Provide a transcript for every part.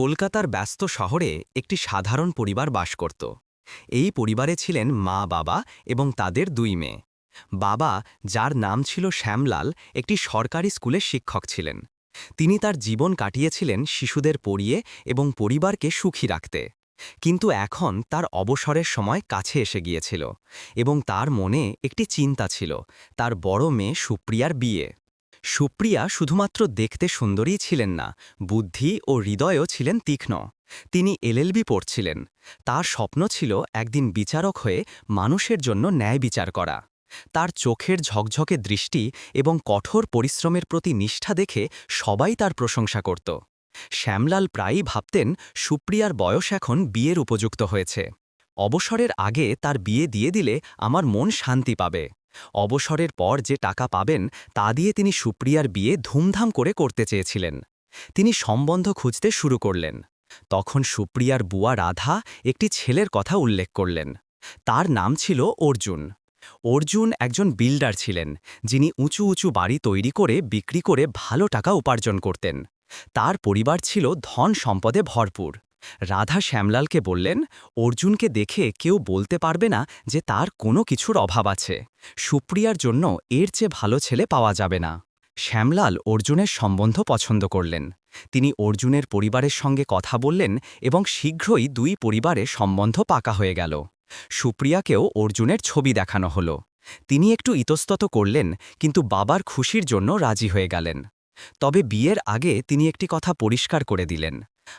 কলকাতার ব্যস্ত শহরে একটি সাধারণ পরিবার বাস করত। এই পরিবারে ছিলেন মা, বাবা এবং তাদের দুই মেয়ে। বাবা, যার নাম ছিল শ্যামলাল, একটি সরকারি স্কুলের শিক্ষক ছিলেন। তিনি তার জীবন কাটিয়েছিলেন শিশুদের পড়িয়ে এবং পরিবারকে সুখী রাখতে। কিন্তু এখন তার অবসরের সময় কাছে এসে গিয়েছিল এবং তার মনে একটি চিন্তা ছিল, তার বড় মেয়ে সুপ্রিয়ার বিয়ে। সুপ্রিয়া শুধুমাত্র দেখতে সুন্দরী ছিলেন না, বুদ্ধি ও হৃদয়ও ছিলেন তীক্ষ্ণ। তিনি এলএলবি পড়ছিলেন। তার স্বপ্ন ছিল একদিন বিচারক হয়ে মানুষের জন্য ন্যায় বিচার করা। তার চোখের ঝকঝকে দৃষ্টি এবং কঠোর পরিশ্রমের প্রতি নিষ্ঠা দেখে সবাই তার প্রশংসা করত। শ্যামলাল প্রায়ই ভাবতেন, সুপ্রিয়ার বয়স এখন বিয়ের উপযুক্ত হয়েছে। অবসরের আগে তার বিয়ে দিয়ে দিলে আমার মন শান্তি পাবে। অবসরের পর যে টাকা পাবেন, তা দিয়ে তিনি সুপ্রিয়ার বিয়ে ধুমধাম করে করতে চেয়েছিলেন। তিনি সম্বন্ধ খুঁজতে শুরু করলেন। তখন সুপ্রিয়ার বুয়া রাধা একটি ছেলের কথা উল্লেখ করলেন। তার নাম ছিল অর্জুন। অর্জুন একজন বিল্ডার ছিলেন, যিনি উঁচু উঁচু বাড়ি তৈরি করে বিক্রি করে ভালো টাকা উপার্জন করতেন। তার পরিবার ছিল ধন সম্পদে ভরপুর। রাধা শ্যামলালকে বললেন, অর্জুনকে দেখে কেউ বলতে পারবে না যে তার কোনো কিছুর অভাব আছে। সুপ্রিয়ার জন্য এর চেয়ে ভালো ছেলে পাওয়া যাবে না। শ্যামলাল অর্জুনের সম্বন্ধ পছন্দ করলেন। তিনি অর্জুনের পরিবারের সঙ্গে কথা বললেন এবং শীঘ্রই দুই পরিবারে সম্বন্ধ পাকা হয়ে গেল। সুপ্রিয়াকেও অর্জুনের ছবি দেখানো হল। তিনি একটু ইতস্তত করলেন, কিন্তু বাবার খুশির জন্য রাজি হয়ে গেলেন। তবে বিয়ের আগে তিনি একটি কথা পরিষ্কার করে দিলেন।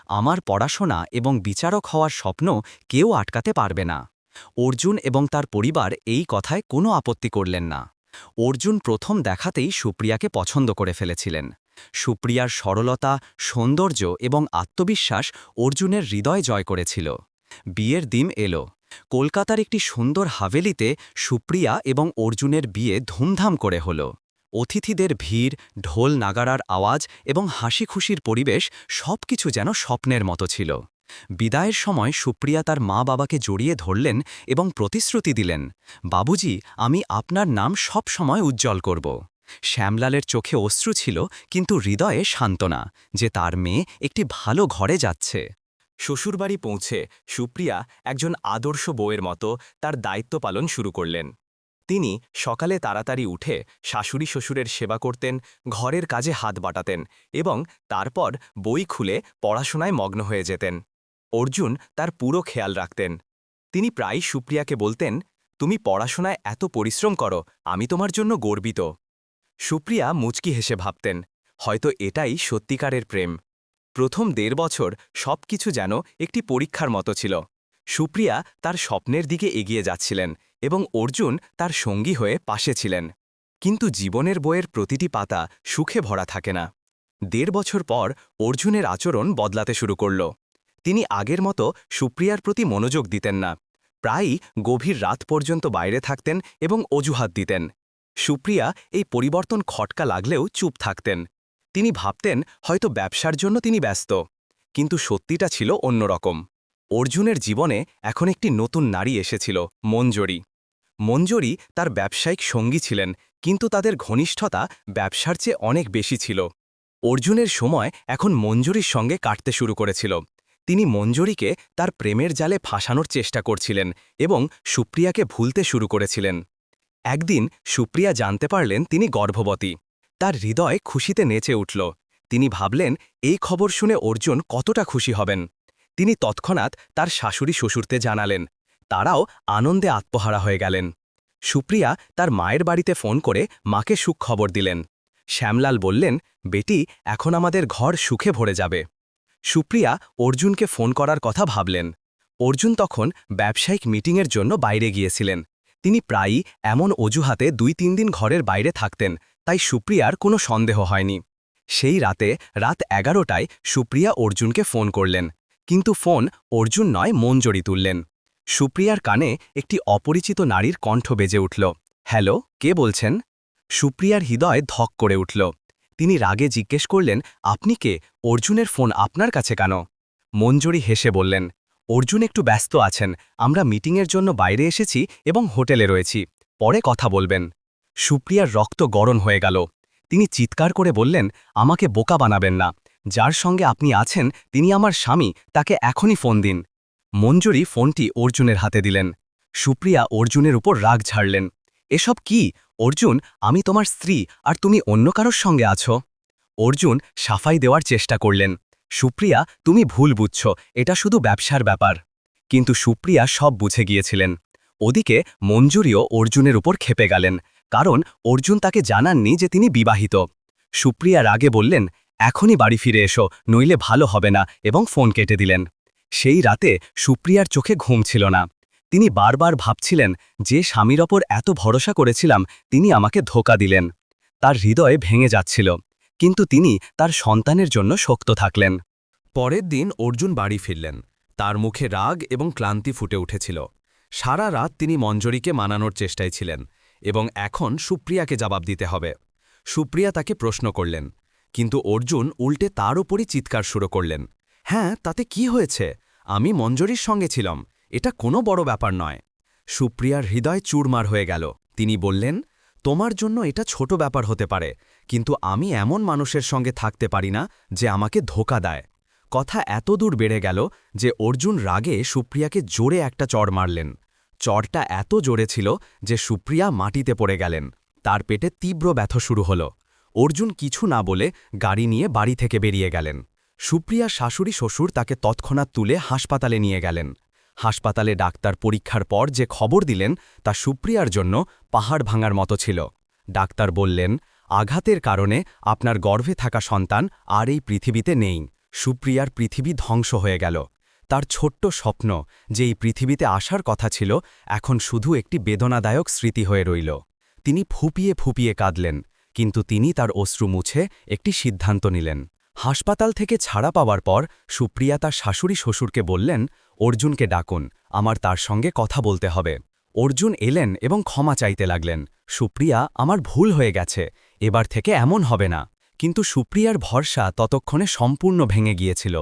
আমার পড়াশোনা এবং বিচারক হওয়ার স্বপ্ন কেউ আটকাতে পারবে না। অর্জুন এবং তার পরিবার এই কথায় কোনো আপত্তি করলেন না। অর্জুন প্রথম দেখাতেই সুপ্রিয়াকে পছন্দ করে ফেলেছিলেন। সুপ্রিয়ার সরলতা, সৌন্দর্য এবং আত্মবিশ্বাস অর্জুনের হৃদয় জয় করেছিল। বিয়ের দিন এলো। কলকাতার একটি সুন্দর হাভেলিতে সুপ্রিয়া এবং অর্জুনের বিয়ে ধুমধাম করে হল। অতিথিদের ভিড়, ঢোল নাগারার আওয়াজ এবং হাসি খুশির পরিবেশ সবকিছু যেন স্বপ্নের মতো ছিল। বিদায়ের সময় সুপ্রিয়া তার মা বাবাকে জড়িয়ে ধরলেন এবং প্রতিশ্রুতি দিলেন, বাবুজি, আমি আপনার নাম সব সময় উজ্জ্বল করব। শ্যামলালের চোখে অশ্রু ছিল, কিন্তু হৃদয়ে সান্ত্বনা যে তার মেয়ে একটি ভালো ঘরে যাচ্ছে। শ্বশুরবাড়ি পৌঁছে সুপ্রিয়া একজন আদর্শ বউয়ের মতো তার দায়িত্ব পালন শুরু করলেন। তিনি সকালে তাড়াতাড়ি উঠে শাশুড়ি শ্বশুরের সেবা করতেন, ঘরের কাজে হাত বাটাতেন এবং তারপর বই খুলে পড়াশোনায় মগ্ন হয়ে যেতেন। অর্জুন তার পুরো খেয়াল রাখতেন। তিনি প্রায় সুপ্রিয়াকে বলতেন, তুমি পড়াশোনায় এত পরিশ্রম করো, আমি তোমার জন্য গর্বিত। সুপ্রিয়া মুচকি হেসে ভাবতেন, হয়তো এটাই সত্যিকারের প্রেম। প্রথম দেড় বছর সব কিছু যেন একটি পরীক্ষার মতো ছিল। সুপ্রিয়া তার স্বপ্নের দিকে এগিয়ে যাচ্ছিলেন এবং অর্জুন তার সঙ্গী হয়ে পাশে ছিলেন। কিন্তু জীবনের বইয়ের প্রতিটি পাতা সুখে ভরা থাকে না। দেড় বছর পর অর্জুনের আচরণ বদলাতে শুরু করল। তিনি আগের মতো সুপ্রিয়ার প্রতি মনোযোগ দিতেন না। প্রায়ই গভীর রাত পর্যন্ত বাইরে থাকতেন এবং অজুহাত দিতেন। সুপ্রিয়া এই পরিবর্তন খটকা লাগলেও চুপ থাকতেন। তিনি ভাবতেন হয়তো ব্যবসার জন্য তিনি ব্যস্ত। কিন্তু সত্যিটা ছিল অন্যরকম। অর্জুনের জীবনে এখন একটি নতুন নারী এসেছিল, মঞ্জরি। মঞ্জরি তার ব্যবসায়িক সঙ্গী ছিলেন, কিন্তু তাদের ঘনিষ্ঠতা ব্যবসার চেয়ে অনেক বেশি ছিল। অর্জুনের সময় এখন মঞ্জুরির সঙ্গে কাটতে শুরু করেছিল। তিনি মঞ্জুরিকে তার প্রেমের জালে ফাঁসানোর চেষ্টা করছিলেন এবং সুপ্রিয়াকে ভুলতে শুরু করেছিলেন। একদিন সুপ্রিয়া জানতে পারলেন তিনি গর্ভবতী। তার হৃদয় খুশিতে নেচে উঠল। তিনি ভাবলেন, এই খবর শুনে অর্জুন কতটা খুশি হবেন? তিনি তৎক্ষণাৎ তার শাশুড়ি শ্বশুরতে জানালেন তারাও আনন্দে আত্মহারা হয়ে গেলেন। সুপ্রিয়া তার মায়ের বাড়িতে ফোন করে মাকে সুখ খবর দিলেন। শ্যামলাল বললেন, বেটি, এখন আমাদের ঘর সুখে ভরে যাবে। সুপ্রিয়া অর্জুনকে ফোন করার কথা ভাবলেন। অর্জুন তখন ব্যবসায়িক মিটিংয়ের জন্য বাইরে গিয়েছিলেন। তিনি প্রায়ই এমন অজুহাতে দুই তিন দিন ঘরের বাইরে থাকতেন, তাই সুপ্রিয়ার কোনো সন্দেহ হয়নি। সেই রাতে রাত এগারোটায় সুপ্রিয়া অর্জুনকে ফোন করলেন। কিন্তু ফোন অর্জুন নয়, মঞ্জরি তুললেন। সুপ্রিয়ার কানে একটি অপরিচিত নারীর কণ্ঠ বেজে উঠল। হ্যালো, কে বলছেন? সুপ্রিয়ার হৃদয় ধক করে উঠল। তিনি রাগে জিজ্ঞেস করলেন, আপনি কে? অর্জুনের ফোন আপনার কাছে কেন? মঞ্জুরি হেসে বললেন, অর্জুন একটু ব্যস্ত আছেন। আমরা মিটিংয়ের জন্য বাইরে এসেছি এবং হোটেলে রয়েছি। পরে কথা বলবেন। সুপ্রিয়ার রক্ত গরম হয়ে গেল। তিনি চিৎকার করে বললেন, আমাকে বোকা বানাবেন না। যার সঙ্গে আপনি আছেন, তিনি আমার স্বামী, তাকে এখনই ফোন দিন। মঞ্জুরি ফোনটি অর্জুনের হাতে দিলেন। সুপ্রিয়া অর্জুনের উপর রাগ ঝাড়লেন। এসব কি? অর্জুন, আমি তোমার স্ত্রী, আর তুমি অন্য কারোর সঙ্গে আছো? অর্জুন সাফাই দেওয়ার চেষ্টা করলেন। সুপ্রিয়া, তুমি ভুল বুঝছ, এটা শুধু ব্যবসার ব্যাপার। কিন্তু সুপ্রিয়া সব বুঝে গিয়েছিলেন। ওদিকে মঞ্জুরিও অর্জুনের উপর খেপে গেলেন, কারণ অর্জুন তাকে জানাননি যে তিনি বিবাহিত। সুপ্রিয়া রাগে বললেন, এখনই বাড়ি ফিরে এসো, নইলে ভালো হবে না, এবং ফোন কেটে দিলেন। সেই রাতে সুপ্রিয়ার চোখে ঘুম ছিল না। তিনি বারবার ভাবছিলেন, যে স্বামীর ওপর এত ভরসা করেছিলাম, তিনি আমাকে ধোকা দিলেন। তার হৃদয়ে ভেঙে যাচ্ছিল। কিন্তু তিনি তার সন্তানের জন্য শক্ত থাকলেন। পরের দিন অর্জুন বাড়ি ফিরলেন। তার মুখে রাগ এবং ক্লান্তি ফুটে উঠেছিল। সারা রাত তিনি মঞ্জরিকে মানানোর চেষ্টায় ছিলেন এবং এখন সুপ্রিয়াকে জবাব দিতে হবে। সুপ্রিয়া তাকে প্রশ্ন করলেন, কিন্তু অর্জুন উল্টে তার উপরই চিৎকার শুরু করলেন। হ্যাঁ তাতে কি হয়েছে? আমি মঞ্জরির সঙ্গে ছিলাম। এটা কোনো বড় ব্যাপার নয়। সুপ্রিয়ার হৃদয় চুরমার হয়ে গেল। তিনি বললেন, তোমার জন্য এটা ছোট ব্যাপার হতে পারে, কিন্তু আমি এমন মানুষের সঙ্গে থাকতে পারি না যে আমাকে ধোকা দেয়। কথা এত দূর বেড়ে গেল যে অর্জুন রাগে সুপ্রিয়াকে জোরে একটা চড় মারলেন। চড়টা এত জোরে ছিল যে সুপ্রিয়া মাটিতে পড়ে গেলেন। তার পেটে তীব্র ব্যথ শুরু হল। অর্জুন কিছু না বলে গাড়ি নিয়ে বাড়ি থেকে বেরিয়ে গেলেন। সুপ্রিয়া শাশুড়ি শ্বশুর তাকে তৎক্ষণাৎ তুলে হাসপাতালে নিয়ে গেলেন। হাসপাতালে ডাক্তার পরীক্ষার পর যে খবর দিলেন তা সুপ্রিয়ার জন্য পাহাড় ভাঙার মতো ছিল। ডাক্তার বললেন, আঘাতের কারণে আপনার গর্ভে থাকা সন্তান আর এই পৃথিবীতে নেই। সুপ্রিয়ার পৃথিবী ধ্বংস হয়ে গেল। তার ছোট্ট স্বপ্ন যে এই পৃথিবীতে আসার কথা ছিল, এখন শুধু একটি বেদনাদায়ক স্মৃতি হয়ে রইল। তিনি ফুপিয়ে ফুপিয়ে কাঁদলেন, কিন্তু তিনি তার অশ্রু মুছে একটি সিদ্ধান্ত নিলেন। হাসপাতাল থেকে ছাড়া পাওয়ার পর সুপ্রিয়া তার শাশুড়ি শ্বশুরকে বললেন, অর্জুনকে ডাকুন, আমার তার সঙ্গে কথা বলতে হবে। অর্জুন এলেন এবং ক্ষমা চাইতে লাগলেন, সুপ্রিয়া, আমার ভুল হয়ে গেছে, এবার থেকে এমন হবে না। কিন্তু সুপ্রিয়ার ভরসা ততক্ষণে সম্পূর্ণ ভেঙে গিয়েছিল।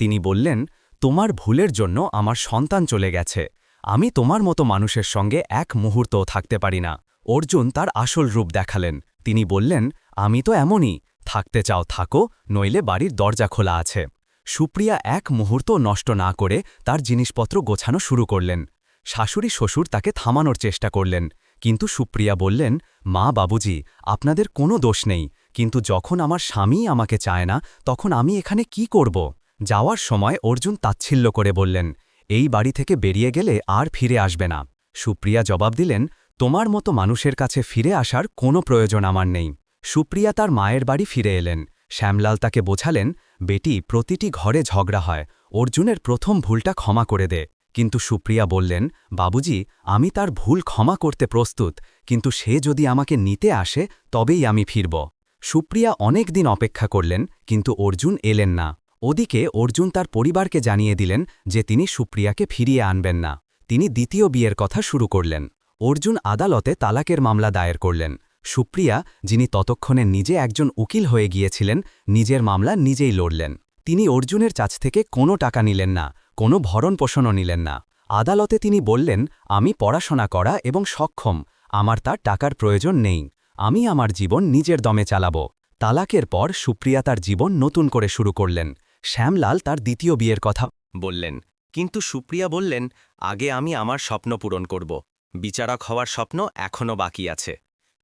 তিনি বললেন, তোমার ভুলের জন্য আমার সন্তান চলে গেছে, আমি তোমার মতো মানুষের সঙ্গে এক মুহূর্তও থাকতে পারি না। অর্জুন তার আসল রূপ দেখালেন, তিনি বললেন, আমি তো এমনই থাকতে চাও থাকো, নইলে বাড়ির দরজা খোলা আছে। সুপ্রিয়া এক মুহূর্ত নষ্ট না করে তার জিনিসপত্র গোছানো শুরু করলেন। শাশুড়ি শ্বশুর তাকে থামানোর চেষ্টা করলেন, কিন্তু সুপ্রিয়া বললেন, মা, বাবুজি, আপনাদের কোনো দোষ নেই, কিন্তু যখন আমার স্বামী আমাকে চায় না, তখন আমি এখানে কি করব? যাওয়ার সময় অর্জুন তাচ্ছিল্য করে বললেন, এই বাড়ি থেকে বেরিয়ে গেলে আর ফিরে আসবে না। সুপ্রিয়া জবাব দিলেন, তোমার মতো মানুষের কাছে ফিরে আসার কোনো প্রয়োজন আমার নেই। সুপ্রিয়া তার মায়ের বাড়ি ফিরে এলেন। শ্যামলাল তাকে বোঝালেন, বেটি, প্রতিটি ঘরে ঝগড়া হয়। অর্জুনের প্রথম ভুলটা ক্ষমা করে দে। কিন্তু সুপ্রিয়া বললেন, বাবুজি, আমি তার ভুল ক্ষমা করতে প্রস্তুত, কিন্তু সে যদি আমাকে নিতে আসে, তবেই আমি ফিরব। সুপ্রিয়া অনেক দিন অপেক্ষা করলেন, কিন্তু অর্জুন এলেন না। ওদিকে অর্জুন তার পরিবারকে জানিয়ে দিলেন যে তিনি সুপ্রিয়াকে ফিরিয়ে আনবেন না। তিনি দ্বিতীয় বিয়ের কথা শুরু করলেন। অর্জুন আদালতে তালাকের মামলা দায়ের করলেন। সুপ্রিয়া, যিনি ততক্ষণে নিজে একজন উকিল হয়ে গিয়েছিলেন, নিজের মামলা নিজেই লড়লেন। তিনি অর্জুনের কাছ থেকে কোনো টাকা নিলেন না, কোনো ভরণ পোষণও নিলেন না। আদালতে তিনি বললেন, আমি পড়াশোনা করা এবং সক্ষম, আমার তার টাকার প্রয়োজন নেই, আমি আমার জীবন নিজের দমে চালাব। তালাকের পর সুপ্রিয়া তার জীবন নতুন করে শুরু করলেন। শ্যামলাল তার দ্বিতীয় বিয়ের কথা বললেন। কিন্তু সুপ্রিয়া বললেন, আগে আমি আমার স্বপ্ন পূরণ করব। বিচারক হওয়ার স্বপ্ন এখনও বাকি আছে।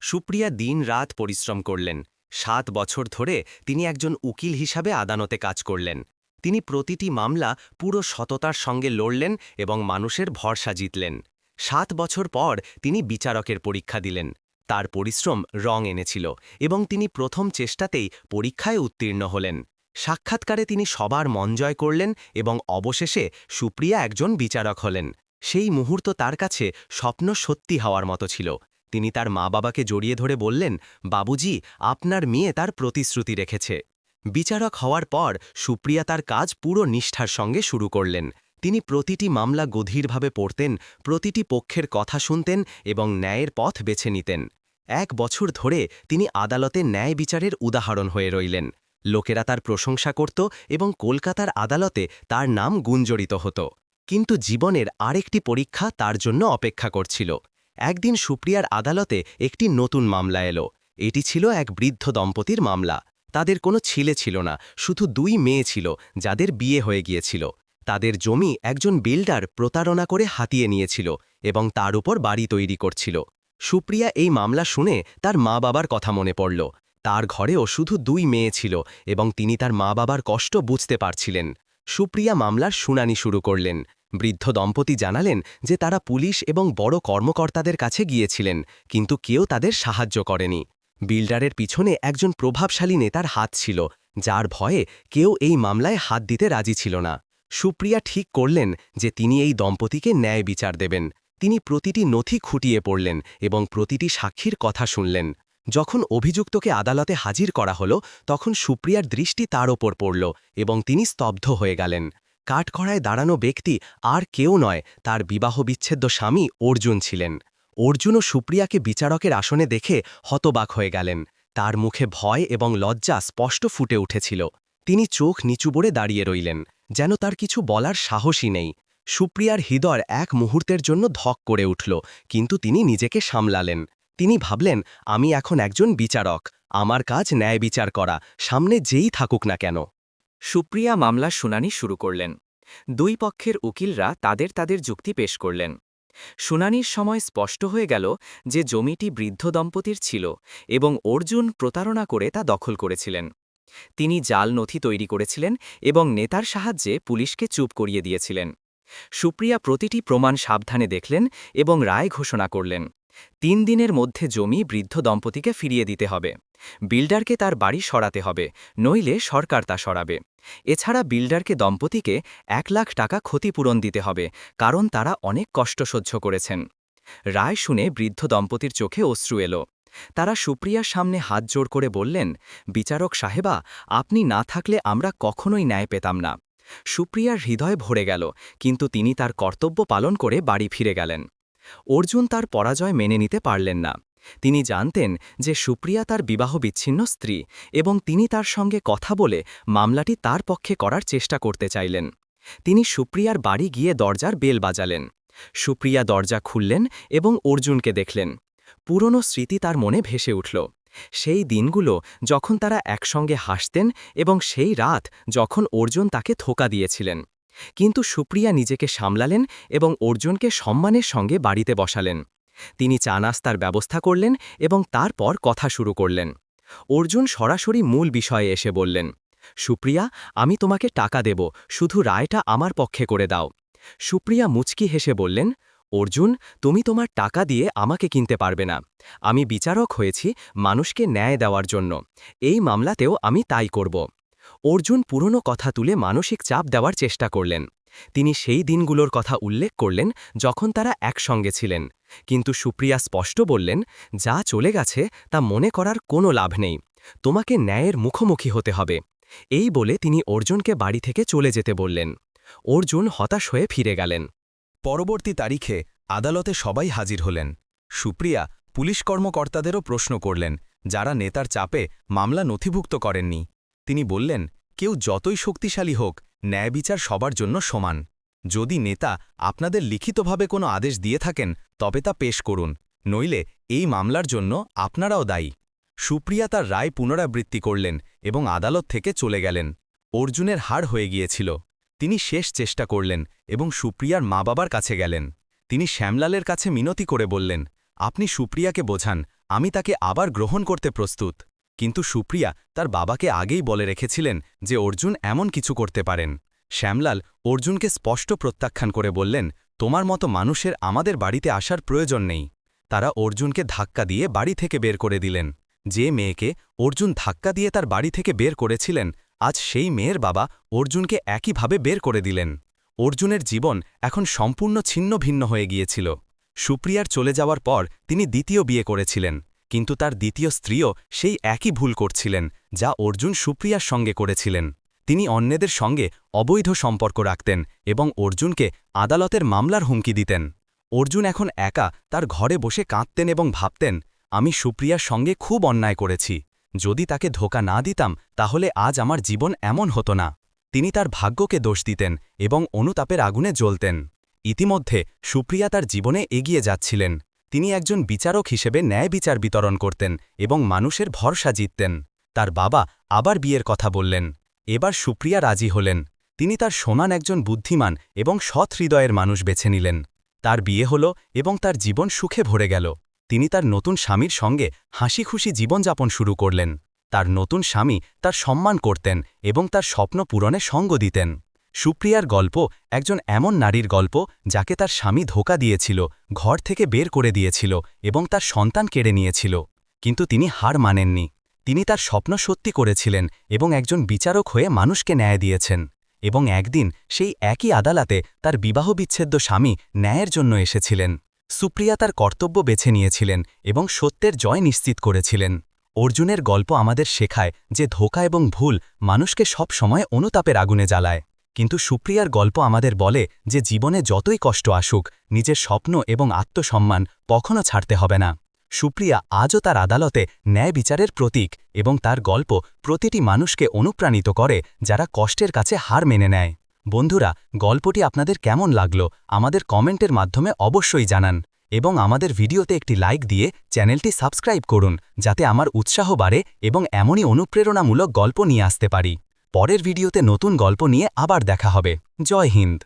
সুপ্রিয়া দিন রাত পরিশ্রম করলেন। সাত বছর ধরে তিনি একজন উকিল হিসাবে আদালতে কাজ করলেন। তিনি প্রতিটি মামলা পুরো সততার সঙ্গে লড়লেন এবং মানুষের ভরসা জিতলেন। সাত বছর পর তিনি বিচারকের পরীক্ষা দিলেন। তার পরিশ্রম রং এনেছিল এবং তিনি প্রথম চেষ্টাতেই পরীক্ষায় উত্তীর্ণ হলেন। সাক্ষাৎকারে তিনি সবার মন জয় করলেন এবং অবশেষে সুপ্রিয়া একজন বিচারক হলেন। সেই মুহূর্ত তার কাছে স্বপ্ন সত্যি হওয়ার মতো ছিল। তিনি তার মা বাবাকে জড়িয়ে ধরে বললেন, বাবুজি, আপনার মেয়ে তার প্রতিশ্রুতি রেখেছে। বিচারক হওয়ার পর সুপ্রিয়া তার কাজ পুরো নিষ্ঠার সঙ্গে শুরু করলেন। তিনি প্রতিটি মামলা গভীরভাবে পড়তেন, প্রতিটি পক্ষের কথা শুনতেন এবং ন্যায়ের পথ বেছে নিতেন। এক বছর ধরে তিনি আদালতে ন্যায় বিচারের উদাহরণ হয়ে রইলেন। লোকেরা তার প্রশংসা করত এবং কলকাতার আদালতে তার নাম গুঞ্জরিত হতো। কিন্তু জীবনের আরেকটি পরীক্ষা তার জন্য অপেক্ষা করছিল। একদিন সুপ্রিয়ার আদালতে একটি নতুন মামলা এলো। এটি ছিল এক বৃদ্ধ দম্পতির মামলা। তাদের কোনো ছেলে ছিল না, শুধু দুই মেয়ে ছিল, যাদের বিয়ে হয়ে গিয়েছিল। তাদের জমি একজন বিল্ডার প্রতারণা করে হাতিয়ে নিয়েছিল এবং তার উপর বাড়ি তৈরি করছিল। সুপ্রিয়া এই মামলা শুনে তার মা বাবার কথা মনে পড়ল। তার ঘরেও শুধু দুই মেয়ে ছিল এবং তিনি তার মা বাবার কষ্ট বুঝতে পারছিলেন। সুপ্রিয়া মামলার শুনানি শুরু করলেন। বৃদ্ধ দম্পতি জানালেন যে তারা পুলিশ এবং বড় কর্মকর্তাদের কাছে গিয়েছিলেন, কিন্তু কেউ তাদের সাহায্য করেনি। বিল্ডারের পিছনে একজন প্রভাবশালী নেতার হাত ছিল, যার ভয়ে কেউ এই মামলায় হাত দিতে রাজি ছিল না। সুপ্রিয়া ঠিক করলেন যে তিনি এই দম্পতিকে ন্যায় বিচার দেবেন। তিনি প্রতিটি নথি খুঁটিয়ে পড়লেন এবং প্রতিটি সাক্ষীর কথা শুনলেন। যখন অভিযুক্তকে আদালতে হাজির করা হল, তখন সুপ্রিয়ার দৃষ্টি তার ওপর পড়ল এবং তিনি স্তব্ধ হয়ে গেলেন। কাঠকড়ায় দাঁড়ানো ব্যক্তি আর কেউ নয়, তার বিবাহ বিচ্ছেদ্য স্বামী অর্জুন ছিলেন। অর্জুনও সুপ্রিয়াকে বিচারকের আসনে দেখে হতবাক হয়ে গেলেন। তার মুখে ভয় এবং লজ্জা স্পষ্ট ফুটে উঠেছিল। তিনি চোখ নিচু বড়ে দাঁড়িয়ে রইলেন, যেন তার কিছু বলার সাহসই নেই। সুপ্রিয়ার হৃদয় এক মুহূর্তের জন্য ধক করে উঠল, কিন্তু তিনি নিজেকে সামলালেন। তিনি ভাবলেন, আমি এখন একজন বিচারক, আমার কাজ ন্যায় বিচার করা, সামনে যেই থাকুক না কেন। সুপ্রিয়া মামলা শুনানি শুরু করলেন। দুই পক্ষের উকিলরা তাদের তাদের যুক্তি পেশ করলেন। শুনানির সময় স্পষ্ট হয়ে গেল যে জমিটি বৃদ্ধ দম্পতির ছিল এবং অর্জুন প্রতারণা করে তা দখল করেছিলেন। তিনি জাল নথি তৈরি করেছিলেন এবং নেতার সাহায্যে পুলিশকে চুপ করিয়ে দিয়েছিলেন। সুপ্রিয়া প্রতিটি প্রমাণ সাবধানে দেখলেন এবং রায় ঘোষণা করলেন। তিন দিনের মধ্যে জমি বৃদ্ধ দম্পতিকে ফিরিয়ে দিতে হবে। বিল্ডারকে তার বাড়ি সরাতে হবে, নইলে সরকার তা সরাবে। এছাড়া বিল্ডারকে দম্পতিকে এক লাখ টাকা ক্ষতিপূরণ দিতে হবে, কারণ তারা অনেক কষ্ট সহ্য করেছেন। রায় শুনে বৃদ্ধ দম্পতির চোখে অশ্রু এলো। তারা সুপ্রিয়ার সামনে হাত জোর করে বললেন, বিচারক সাহেবা, আপনি না থাকলে আমরা কখনোই ন্যায় পেতাম না। সুপ্রিয়ার হৃদয় ভরে গেল, কিন্তু তিনি তার কর্তব্য পালন করে বাড়ি ফিরে গেলেন। অর্জুন তার পরাজয় মেনে নিতে পারলেন না। তিনি জানতেন যে সুপ্রিয়া তার বিবাহ বিচ্ছিন্ন স্ত্রী এবং তিনি তার সঙ্গে কথা বলে মামলাটি তার পক্ষে করার চেষ্টা করতে চাইলেন। তিনি সুপ্রিয়ার বাড়ি গিয়ে দরজার বেল বাজালেন। সুপ্রিয়া দরজা খুললেন এবং অর্জুনকে দেখলেন। পুরনো স্মৃতি তার মনে ভেসে উঠল। সেই দিনগুলো যখন তারা একসঙ্গে হাসতেন এবং সেই রাত যখন অর্জুন তাকে থোকা দিয়েছিলেন। কিন্তু সুপ্রিয়া নিজেকে সামলালেন এবং অর্জুনকে সম্মানের সঙ্গে বাড়িতে বসালেন। তিনি চা নাস্তার ব্যবস্থা করলেন এবং তারপর কথা শুরু করলেন। অর্জুন সরাসরি মূল বিষয়ে এসে বললেন, সুপ্রিয়া, আমি তোমাকে টাকা দেব, শুধু রায়টা আমার পক্ষে করে দাও। সুপ্রিয়া মুচকি হেসে বললেন, অর্জুন, তুমি তোমার টাকা দিয়ে আমাকে কিনতে পারবে না। আমি বিচারক হয়েছি, মানুষকে ন্যায় দেওয়ার জন্য। এই মামলাতেও আমি তাই করব। অর্জুন পুরনো কথা তুলে মানসিক চাপ দেওয়ার চেষ্টা করলেন। তিনি সেই দিনগুলোর কথা উল্লেখ করলেন যখন তারা একসঙ্গে ছিলেন। কিন্তু সুপ্রিয়া স্পষ্ট বললেন, যা চলে গেছে, তা মনে করার কোনো লাভ নেই। তোমাকে ন্যায়ের মুখোমুখি হতে হবে। এই বলে তিনি অর্জুনকে বাড়ি থেকে চলে যেতে বললেন। অর্জুন হতাশ হয়ে ফিরে গেলেন। পরবর্তী তারিখে আদালতে সবাই হাজির হলেন। সুপ্রিয়া পুলিশ কর্মকর্তাদেরও প্রশ্ন করলেন, যারা নেতার চাপে মামলা নথিভুক্ত করেননি। তিনি বললেন, কেউ যতই শক্তিশালী হোক, ন্যায় বিচার সবার জন্য সমান। যদি নেতা আপনাদের লিখিতভাবে কোনো আদেশ দিয়ে থাকেন, তবে তা পেশ করুন, নইলে এই মামলার জন্য আপনারাও দায়ী। সুপ্রিয়া তার রায় পুনরাবৃত্তি করলেন এবং আদালত থেকে চলে গেলেন। অর্জুনের হার হয়ে গিয়েছিল। তিনি শেষ চেষ্টা করলেন এবং সুপ্রিয়ার মা বাবার কাছে গেলেন। তিনি শ্যামলালের কাছে মিনতি করে বললেন, আপনি সুপ্রিয়াকে বোঝান, আমি তাকে আবার গ্রহণ করতে প্রস্তুত। কিন্তু সুপ্রিয়া তার বাবাকে আগেই বলে রেখেছিলেন যে অর্জুন এমন কিছু করতে পারেন। শ্যামলাল অর্জুনকে স্পষ্ট প্রত্যাখ্যান করে বললেন, তোমার মতো মানুষের আমাদের বাড়িতে আসার প্রয়োজন নেই। তারা অর্জুনকে ধাক্কা দিয়ে বাড়ি থেকে বের করে দিলেন। যে মেয়েকে অর্জুন ধাক্কা দিয়ে তার বাড়ি থেকে বের করেছিলেন, আজ সেই মেয়ের বাবা অর্জুনকে একইভাবে বের করে দিলেন। অর্জুনের জীবন এখন সম্পূর্ণ ছিন্ন ভিন্ন হয়ে গিয়েছিল। সুপ্রিয়ার চলে যাওয়ার পর তিনি দ্বিতীয় বিয়ে করেছিলেন। কিন্তু তার দ্বিতীয় স্ত্রীও সেই একই ভুল করছিলেন, যা অর্জুন সুপ্রিয়ার সঙ্গে করেছিলেন। তিনি অন্যদের সঙ্গে অবৈধ সম্পর্ক রাখতেন এবং অর্জুনকে আদালতের মামলার হুমকি দিতেন। অর্জুন এখন একা তার ঘরে বসে কাঁদতেন এবং ভাবতেন, আমি সুপ্রিয়ার সঙ্গে খুব অন্যায় করেছি। যদি তাকে ধোকা না দিতাম, তাহলে আজ আমার জীবন এমন হতো না। তিনি তার ভাগ্যকে দোষ দিতেন এবং অনুতাপের আগুনে জ্বলতেন। ইতিমধ্যে সুপ্রিয়া তার জীবনে এগিয়ে যাচ্ছিলেন। তিনি একজন বিচারক হিসেবে ন্যায় বিচার বিতরণ করতেন এবং মানুষের ভরসা জিততেন। তার বাবা আবার বিয়ের কথা বললেন। এবার সুপ্রিয়া রাজি হলেন। তিনি তার সমান একজন বুদ্ধিমান এবং সৎ হৃদয়ের মানুষ বেছে নিলেন। তার বিয়ে হল এবং তার জীবন সুখে ভরে গেল। তিনি তার নতুন স্বামীর সঙ্গে হাসি খুশি জীবনযাপন শুরু করলেন। তার নতুন স্বামী তার সম্মান করতেন এবং তার স্বপ্ন পূরণে সঙ্গ দিতেন। সুপ্রিয়ার গল্প একজন এমন নারীর গল্প যাকে তার স্বামী ধোকা দিয়েছিল, ঘর থেকে বের করে দিয়েছিল এবং তার সন্তান কেড়ে নিয়েছিল। কিন্তু তিনি হার মানেননি। তিনি তার স্বপ্ন সত্যি করেছিলেন এবং একজন বিচারক হয়ে মানুষকে ন্যায় দিয়েছেন এবং একদিন সেই একই আদালতে তার বিবাহবিচ্ছেদ্য স্বামী ন্যায়ের জন্য এসেছিলেন। সুপ্রিয়া তার কর্তব্য বেছে নিয়েছিলেন এবং সত্যের জয় নিশ্চিত করেছিলেন। অর্জুনের গল্প আমাদের শেখায় যে ধোকা এবং ভুল মানুষকে সব সময় অনুতাপের আগুনে জ্বালায়। কিন্তু সুপ্রিয়ার গল্প আমাদের বলে যে জীবনে যতই কষ্ট আসুক, নিজের স্বপ্ন এবং আত্মসম্মান কখনো ছাড়তে হবে না। সুপ্রিয়া আজও তার আদালতে ন্যায় বিচারের প্রতীক এবং তার গল্প প্রতিটি মানুষকে অনুপ্রাণিত করে যারা কষ্টের কাছে হার মেনে নেয়। বন্ধুরা, গল্পটি আপনাদের কেমন লাগল আমাদের কমেন্টের মাধ্যমে অবশ্যই জানান এবং আমাদের ভিডিওতে একটি লাইক দিয়ে চ্যানেলটি সাবস্ক্রাইব করুন যাতে আমার উৎসাহ বাড়ে এবং এমনই অনুপ্রেরণামূলক গল্প নিয়ে আসতে পারি। পরের ভিডিওতে নতুন গল্প নিয়ে আবার দেখা হবে। জয় হিন্দ।